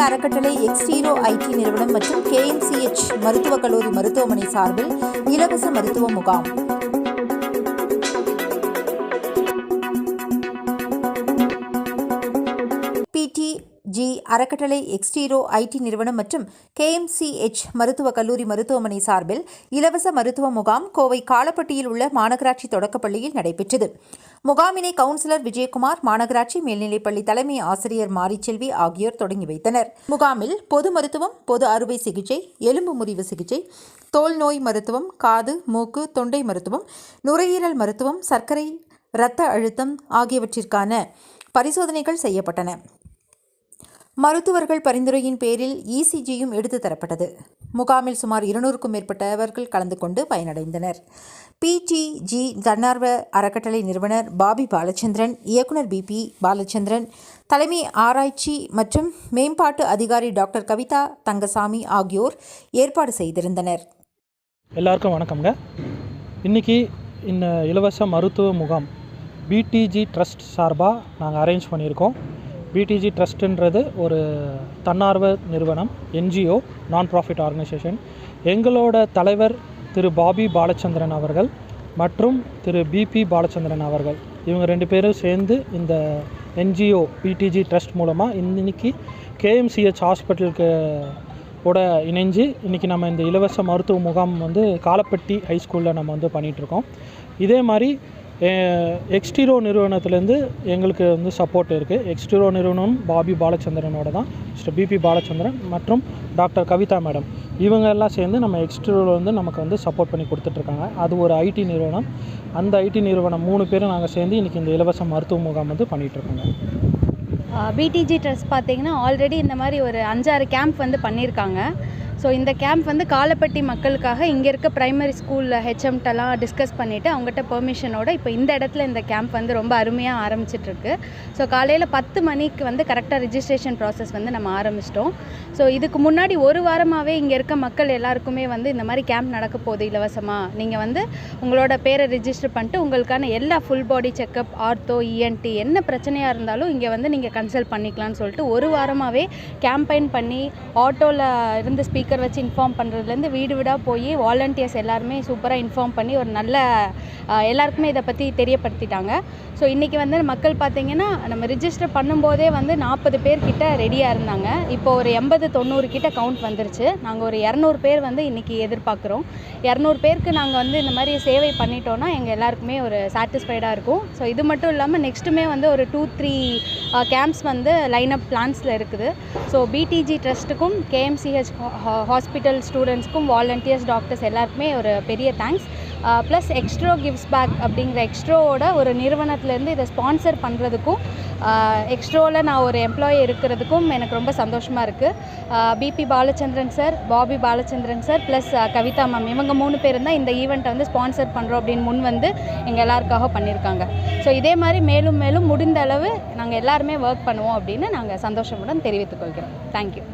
அறக்கட்டளை எக்ஸ்டீரோ ஐடி நிறுவனம் மற்றும் கேஎம்சிஎச் மருத்துவக் கல்லூரி மருத்துவமனை சார்பில் இலவச மருத்துவ முகாம். ஜி அறக்கட்டளை எக்ஸ்டீரோ ஐடி நிறுவனம் மற்றும் கேஎம்சிஎச் மருத்துவக் கல்லூரி மருத்துவமனை சார்பில் இலவச மருத்துவ முகாம் கோவை காலப்பட்டியில் உள்ள மாநகராட்சி தொடக்கப்பள்ளியில் நடைபெற்றது. முகாமினை கவுன்சிலர் விஜயகுமார் மாநகராட்சி மேல்நிலைப்பள்ளி தலைமை ஆசிரியர் மாரிச்செல்வி ஆகியோர் தொடங்கி வைத்தனர். முகாமில் பொது மருத்துவம் பொது அறுவை சிகிச்சை எலும்பு முறிவு சிகிச்சை தோல் நோய் மருத்துவம் காது மூக்கு தொண்டை மருத்துவம் நுரையீரல் மருத்துவம் சர்க்கரை இரத்த அழுத்தம் ஆகியவற்றிற்கான பரிசோதனைகள் செய்யப்பட்டன. மருத்துவர்கள் பரிந்துரையின் பேரில் இசிஜியும் எடுத்து தரப்பட்டது. முகாமில் சுமார் இருநூறுக்கும் மேற்பட்டவர்கள் கலந்து கொண்டு பயனடைந்தனர். பிடிஜி தன்னார்வ அறக்கட்டளை நிறுவனர் பாபி பாலச்சந்திரன் இயக்குனர் பிபி பாலச்சந்திரன் தலைமை ஆராய்ச்சி மற்றும் மேம்பாட்டு அதிகாரி டாக்டர் கவிதா தங்கசாமி ஆகியோர் ஏற்பாடு செய்திருந்தனர். எல்லாருக்கும் வணக்கம்ங்க. இன்றைக்கி இந்த இலவச மருத்துவ முகாம் பிடிஜி ட்ரஸ்ட் சார்பாக நாங்கள் அரேஞ்ச் பண்ணியிருக்கோம். பிடிஜி ட்ரஸ்ட்டுன்றது ஒரு தன்னார்வ நிறுவனம் என்ஜிஓ நான் ப்ராஃபிட் ஆர்கனைசேஷன் எங்களோட தலைவர் திரு பாபி பாலச்சந்திரன் அவர்கள் மற்றும் திரு பிபி பாலச்சந்திரன் அவர்கள். இவங்க ரெண்டு பேரும் சேர்ந்து இந்த என்ஜிஓ பிடிஜி ட்ரஸ்ட் மூலமாக இன்னைக்கு கேஎம்சிஹெச் ஹாஸ்பிட்டலுக்கு கூட இணைஞ்சு இன்றைக்கி நம்ம இந்த இலவச மருத்துவ முகாம் வந்து காலப்பட்டி ஹைஸ்கூலில் நம்ம வந்து பண்ணிகிட்ருக்கோம் இதே மாதிரி எக்ஸ்டீரோ நிறுவனத்துலேருந்து எங்களுக்கு வந்து சப்போர்ட் இருக்குது எக்ஸ்டீரோ நிறுவனம் பாபி பாலச்சந்திரனோட தான். மிஸ்டர் பிபி பாலச்சந்திரன் மற்றும் டாக்டர் கவிதா மேடம். இவங்க எல்லாம் சேர்ந்து நம்ம எக்ஸ்டீரோவில் வந்து நமக்கு வந்து சப்போர்ட் பண்ணி கொடுத்துட்ருக்காங்க. அது ஒரு ஐடி நிறுவனம். அந்த ஐடி நிறுவனம் மூணு பேரும் நாங்கள் சேர்ந்து இன்றைக்கி இந்த இலவச மருத்துவ முகாம் வந்து பண்ணிகிட்ருக்கோங்க பிடிஜி ட்ரஸ்ட் பார்த்தீங்கன்னா ஆல்ரெடி இந்த மாதிரி ஒரு அஞ்சாறு கேம்ப் வந்து பண்ணியிருக்காங்க ஸோ இந்த கேம்ப் வந்து காலப்பட்டி மக்களுக்காக இங்கே இருக்க ப்ரைமரி ஸ்கூலில் ஹெச்எம்டெல்லாம் டிஸ்கஸ் பண்ணிவிட்டு அவங்ககிட்ட பெர்மிஷனோட இப்போ இந்த இடத்துல இந்த கேம்ப் வந்து ரொம்ப அருமையாக ஆரம்பிச்சிட்ருக்கு ஸோ காலையில் பத்து மணிக்கு வந்து கரெக்டாக ரிஜிஸ்ட்ரேஷன் ப்ராசஸ் வந்து நம்ம ஆரம்பிச்சிட்டோம். ஸோ இதுக்கு முன்னாடி ஒரு வாரமாகவே இங்கே இருக்க மக்கள் எல்லாருக்குமே வந்து இந்த மாதிரி கேம்ப் நடக்க போகுது இலவசமாக நீங்கள் வந்து உங்களோட பேரை ரிஜிஸ்டர் பண்ணிட்டு உங்களுக்கான எல்லா full body checkup ortho ENT என்ன பிரச்சனையாக இருந்தாலும் இங்கே வந்து நீங்கள் கன்சல்ட் பண்ணிக்கலாம்னு சொல்லிட்டு ஒரு வாரமாகவே கேம்பெயின் பண்ணி ஆட்டோவில் இருந்து ஸ்பீக்கர் வச்சு இன்ஃபார்ம் பண்ணுறதுலேருந்து வீடு வீடாக போய் வாலண்டியர்ஸ் எல்லாருமே சூப்பராக இன்ஃபார்ம் பண்ணி ஒரு நல்ல எல்லாருக்குமே இதை பற்றி தெரியப்படுத்திட்டாங்க. ஸோ இன்றைக்கி வந்து மக்கள் பார்த்தீங்கன்னா நம்ம ரிஜிஸ்டர் பண்ணும்போதே வந்து நாற்பது பேர்கிட்ட ரெடியாக இருந்தாங்க. இப்போ ஒரு எண்பது தொண்ணூறு கிட்ட கவுண்ட் வந்துருச்சு. நாங்கள் ஒரு இரநூறு பேர் வந்து இன்றைக்கி எதிர்பார்க்குறோம். இரநூறு பேருக்கு நாங்கள் வந்து இந்த மாதிரி சேவை பண்ணிட்டோன்னா எங்கள் எல்லாருக்குமே ஒரு சாட்டிஸ்ஃபைடாக இருக்கும். ஸோ இது மட்டும் இல்லாமல் நெக்ஸ்ட்டுமே வந்து ஒரு டூ த்ரீ கேம்ப்ஸ் வந்து லைன் அப் பிளான்ஸில் இருக்குது ஸோ பிடிஜி ட்ரஸ்ட்டுக்கும் கேஎம்சிஹெச் ஹாஸ்பிட்டல் ஸ்டூடெண்ட்ஸ்க்கும் வாலண்டியர்ஸ் டாக்டர்ஸ் எல்லாருக்குமே ஒரு பெரிய thanks plus Extro gives back அப்படிங்கிற எக்ஸ்ட்ரோவோட ஒரு நிறுவனத்துலேருந்து இதை ஸ்பான்சர் பண்ணுறதுக்கும் எக்ஸ்ட்ரோவில் நான் ஒரு எம்ப்ளாயி இருக்கிறதுக்கும் எனக்கு ரொம்ப சந்தோஷமாக இருக்குது BB Balachandran sir Bobby Balachandran sir plus Kavitha ma'am இவங்க மூணு பேரும் தான் இந்த ஈவெண்ட்டை வந்து ஸ்பான்சர் பண்ணுறோம் அப்படின்னு முன் வந்து எங்கள் எல்லாருக்காக பண்ணியிருக்காங்க ஸோ இதே மாதிரி மேலும் மேலும் முடிந்த அளவு நாங்கள் எல்லாருமே ஒர்க் பண்ணுவோம் அப்படின்னு நாங்கள் சந்தோஷமுடன் தெரிவித்துக் கொள்கிறோம். தேங்க்யூ